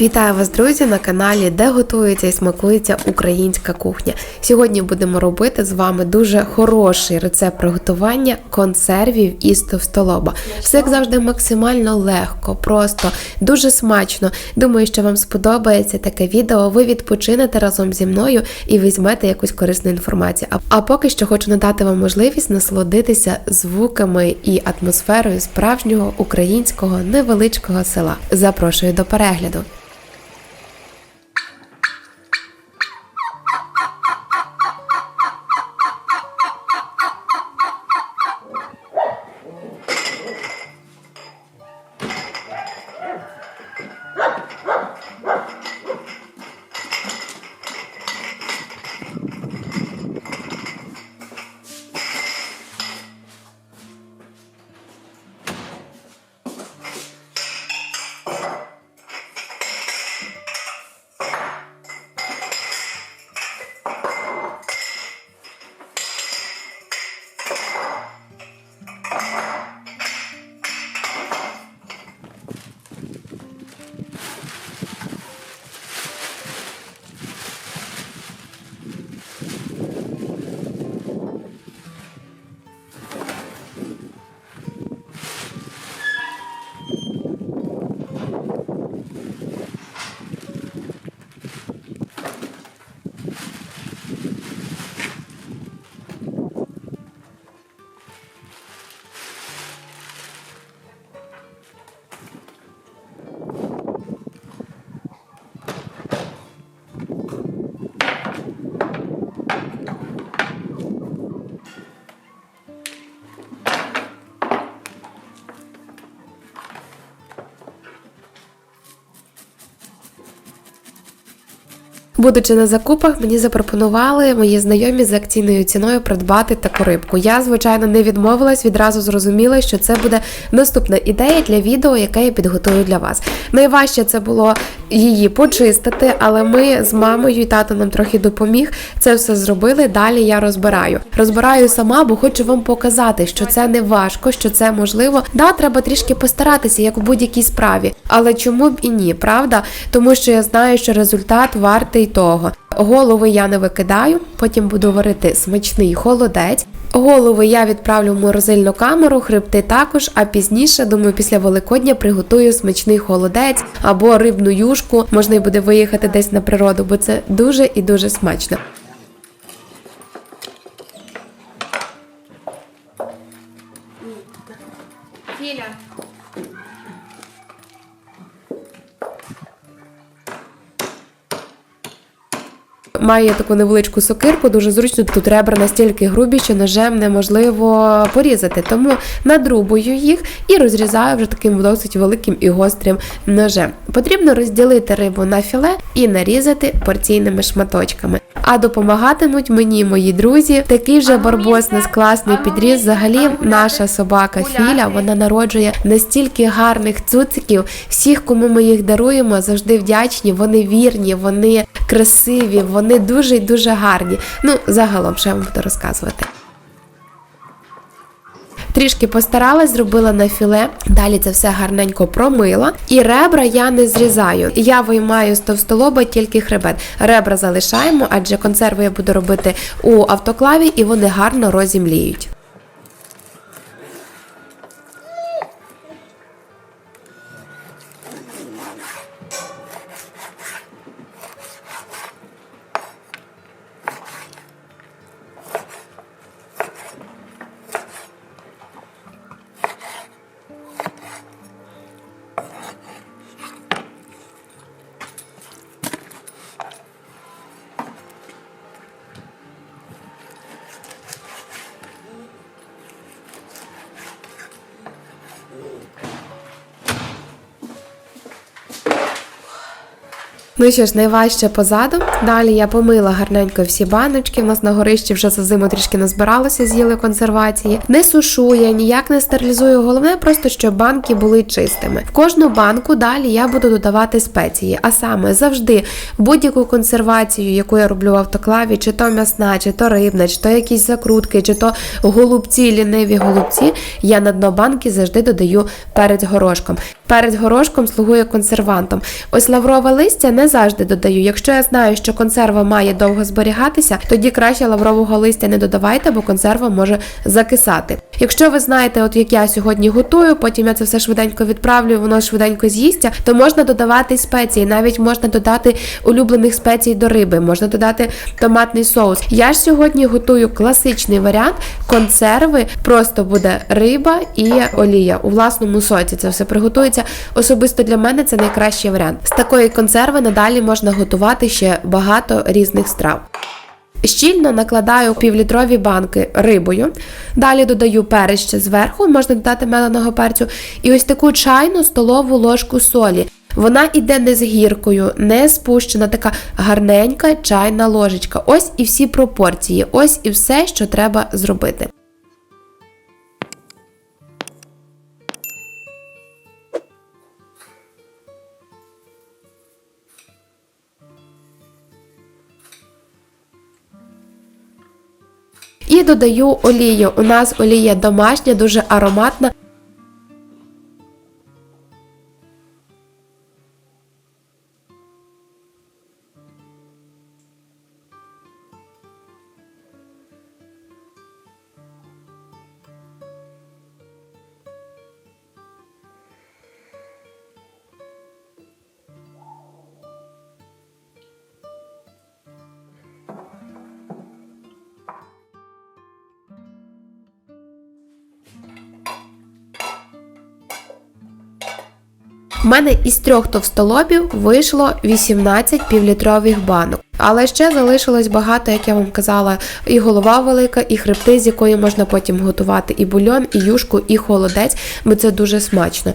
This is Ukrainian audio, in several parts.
Вітаю вас, друзі, на каналі, де готується і смакується українська кухня. Сьогодні будемо робити з вами дуже хороший рецепт приготування консервів із товстолоба. Все як завжди максимально легко, просто дуже смачно. Думаю, що вам сподобається таке відео. Ви відпочинете разом зі мною і візьмете якусь корисну інформацію. А- поки що хочу надати вам можливість насолодитися звуками і атмосферою справжнього українського невеличкого села. Запрошую до перегляду. Будучи на закупах, мені запропонували мої знайомі з акційною ціною придбати таку рибку. Я, звичайно, не відмовилась, відразу зрозуміла, що це буде наступна ідея для відео, яке я підготую для вас. Найважче це було її почистити, але ми з мамою і тато нам трохи допоміг. Це все зробили. Далі я розбираю. Розбираю сама, бо хочу вам показати, що це не важко, що це можливо. Да, треба трішки постаратися, як у будь-якій справі. Але чому б і ні, правда? Тому що я знаю, що результат вартий того. Голови я не викидаю, потім буду варити смачний холодець. Голови я відправлю в морозильну камеру, хребти також, а пізніше, думаю, після Великодня приготую смачний холодець або рибну юшку. Можна й буде виїхати десь на природу, бо це дуже і дуже смачно. Маю я таку невеличку сокирку, дуже зручно. Тут ребра настільки грубі, що ножем неможливо порізати. Тому надрубую їх і розрізаю вже таким досить великим і гострим ножем. Потрібно розділити рибу на філе і нарізати порційними шматочками. А допомагатимуть мені мої друзі. Такий вже барбосний класний підріз. Взагалі, наша собака Філя вона народжує настільки гарних цуциків. Всіх, кому ми їх даруємо, завжди вдячні. Вони вірні, вони красиві, вони дуже і дуже гарні. Ну, загалом, що я вам буду розказувати. Трішки постаралась, зробила на філе. Далі це все гарненько промила. І ребра я не зрізаю. Я виймаю з товстолоба тільки хребет. Ребра залишаємо, адже консерви я буду робити у автоклаві і вони гарно розімліють. Ну що ж, найважче позаду. Далі я помила гарненько всі баночки. У нас на горищі вже за зиму трішки назбиралося, з'їли консервації. Не сушу я, ніяк не стерилізую. Головне просто, щоб банки були чистими. В кожну банку далі я буду додавати спеції, а саме завжди будь-яку консервацію, яку я роблю в автоклаві, чи то м'ясна, чи то рибна, чи то якісь закрутки, чи то голубці, ліниві голубці, я на дно банки завжди додаю перед горошком. Перед горошком слугує консервантом. Ось лаврове листя не завжди додаю. Якщо я знаю, що консерва має довго зберігатися, тоді краще лаврового листя не додавайте, бо консерва може закисати. Якщо ви знаєте, от як я сьогодні готую, потім я це все швиденько відправлю, воно швиденько з'їсться, то можна додавати спеції, навіть можна додати улюблених спецій до риби, можна додати томатний соус. Я ж сьогодні готую класичний варіант консерви, просто буде риба і олія у власному соці. Це все приготується. Особисто для мене це найкращий варіант. З такої консерви надалі можна готувати ще багато різних страв. Щільно накладаю півлітрові банки рибою. Далі додаю перець зверху, можна додати меленого перцю. І ось таку чайну столову ложку солі. Вона іде не з гіркою, не спущена, така гарненька чайна ложечка. Ось і всі пропорції, ось і все, що треба зробити. І додаю олію. У нас олія домашня, дуже ароматна. У мене із трьох товстолобів вийшло 18 півлітрових банок. Але ще залишилось багато, як я вам казала, і голова велика, і хребти, з якої можна потім готувати і бульон, і юшку, і холодець, бо це дуже смачно.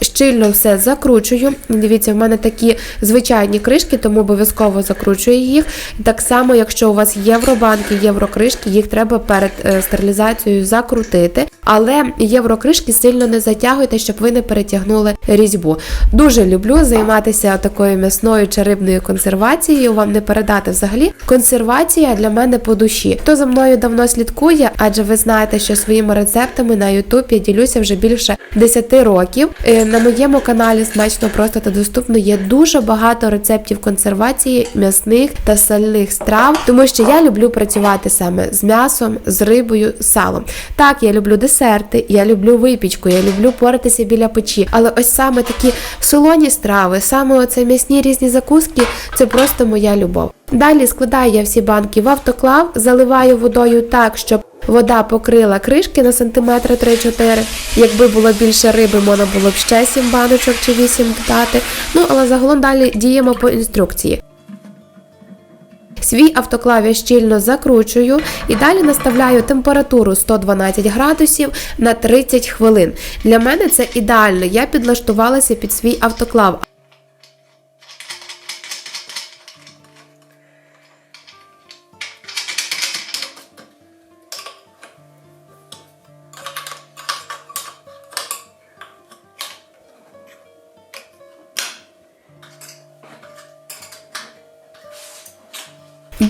Щільно все закручую. Дивіться, в мене такі звичайні кришки, тому обов'язково закручую їх. Так само, якщо у вас євробанки, єврокришки, їх треба перед е, стерилізацією закрутити. Але єврокришки сильно не затягуйте, щоб ви не перетягнули різьбу. Дуже люблю займатися такою м'ясною чи рибною консервацією. Вам не передати взагалі. Консервація для мене по душі. Хто за мною давно слідкує, адже ви знаєте, що своїми рецептами на YouTube я ділюся вже більше 10 років. Е, На моєму каналі смачно просто та доступно є дуже багато рецептів консервації м'ясних та сальних страв, тому що я люблю працювати саме з м'ясом, з рибою, з салом. Так, я люблю десерти, я люблю випічку, я люблю поратися біля печі. Але ось саме такі солоні страви, саме оце м'ясні різні закуски це просто моя любов. Далі складаю я всі банки в автоклав, заливаю водою так, щоб вода покрила кришки на сантиметри 3-4. Якби було більше риби, можна було б ще 7 баночок чи 8 додати. Ну, але загалом далі діємо по інструкції. Свій автоклав я щільно закручую і далі наставляю температуру 112 градусів на 30 хвилин. Для мене це ідеально. Я підлаштувалася під свій автоклав.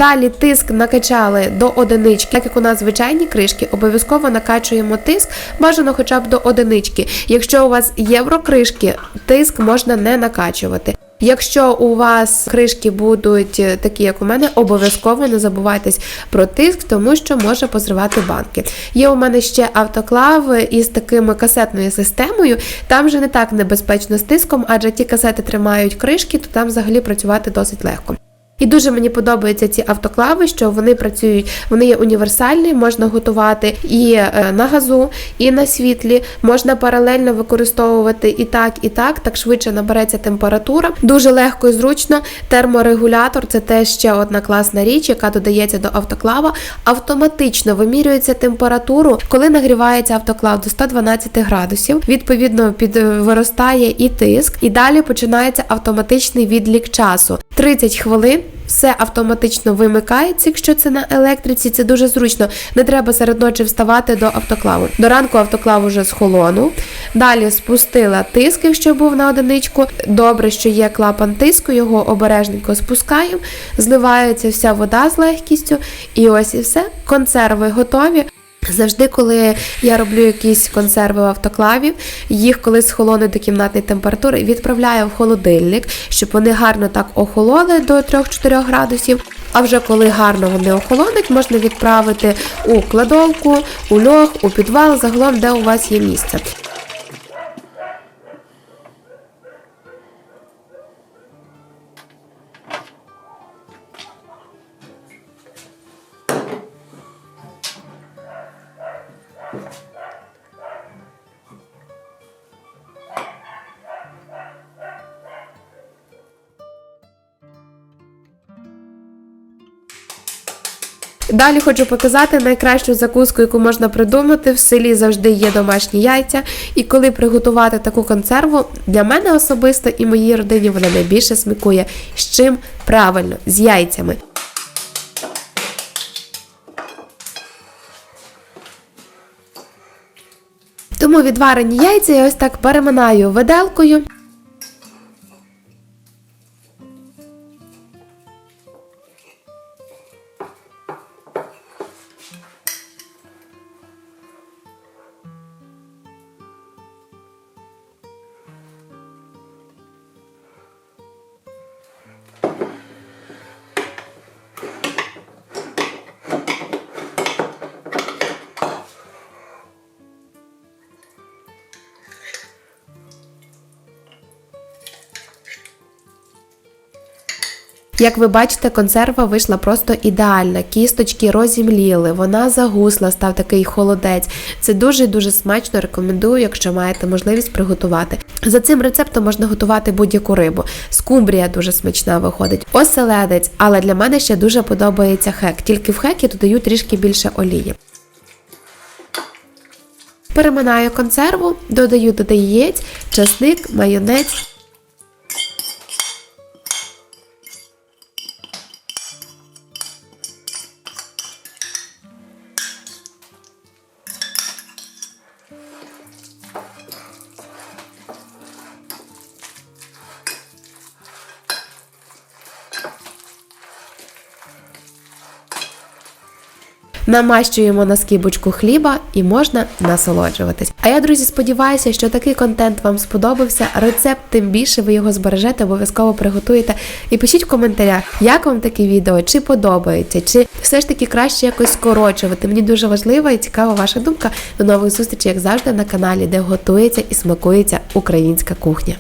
Далі тиск накачали до одинички. Так як у нас звичайні кришки, обов'язково накачуємо тиск, бажано хоча б до одинички. Якщо у вас єврокришки, тиск можна не накачувати. Якщо у вас кришки будуть е, такі, як у мене, обов'язково не забувайтесь про тиск, тому що може позривати банки. Є у мене ще автоклав із такими касетною системою. Там вже не так небезпечно з тиском, адже ті касети тримають кришки, то там взагалі працювати досить легко. І дуже мені подобаються ці автоклави, що вони працюють, вони є універсальні, можна готувати і е, на газу, і на світлі. Можна паралельно використовувати і так, і так, так швидше набереться температура. Дуже легко і зручно. Терморегулятор це теж ще одна класна річ, яка додається до автоклава. Автоматично вимірюється температуру, коли нагрівається автоклав до 112 градусів. Відповідно, під е, виростає і тиск, і далі починається автоматичний відлік часу. 30 хвилин. Все автоматично вимикається, якщо це на електриці, це дуже зручно. Не треба серед ночі вставати до автоклаву. До ранку автоклав уже схолонув. Далі спустила тиск, якщо був на одиничку. Добре, що є клапан тиску, його обережненько спускаємо, зливається вся вода з легкістю. І ось і все. Консерви готові. Завжди, коли я роблю якісь консерви в автоклаві, їх коли схолоне до кімнатної температури, відправляю в холодильник, щоб вони гарно так охололи до 3-4 градусів. А вже коли гарно вони охолонуть, можна відправити у кладовку, у льох, у підвал, загалом, де у вас є місце. Далі хочу показати найкращу закуску, яку можна придумати. В селі завжди є домашні яйця. І коли приготувати таку консерву, для мене особисто і моїй родині вона найбільше смакує. З чим правильно, з яйцями. Тому відварені яйця я ось так переминаю виделкою. Як ви бачите, консерва вийшла просто ідеальна. Кісточки розімліли, вона загусла, став такий холодець. Це дуже-дуже смачно. Рекомендую, якщо маєте можливість приготувати. За цим рецептом можна готувати будь-яку рибу. Скумбрія дуже смачна виходить. Оселедець, але для мене ще дуже подобається хек. Тільки в хекі додаю трішки більше олії. Переминаю консерву, додаю до яєць, часник, майонез. Намащуємо на скибочку хліба і можна насолоджуватись. А я, друзі, сподіваюся, що такий контент вам сподобався. Рецепт, тим більше ви його збережете, обов'язково приготуєте. І пишіть в коментарях, як вам таке відео, чи подобається, чи все ж таки краще якось скорочувати. Мені дуже важлива і цікава ваша думка. До нових зустрічей, як завжди, на каналі, де готується і смакується українська кухня.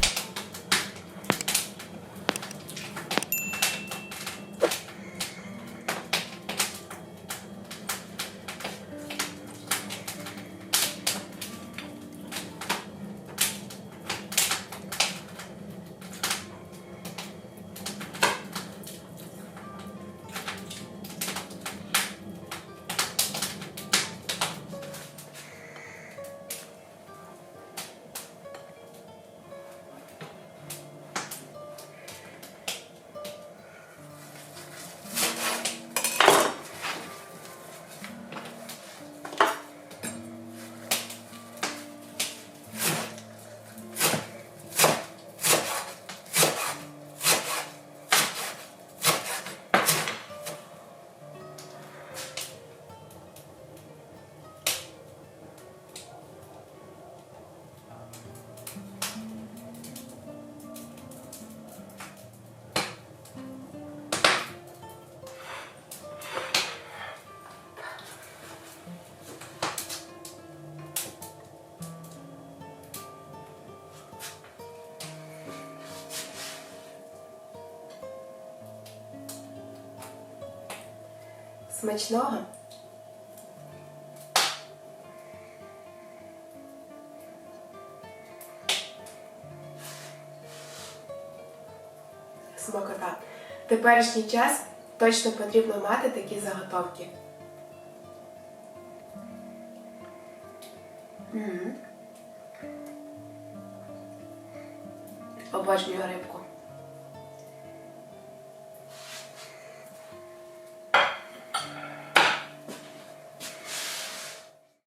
Смачного! Смакота. В теперішній час точно потрібно мати такі заготовки. Обожнюю рибку.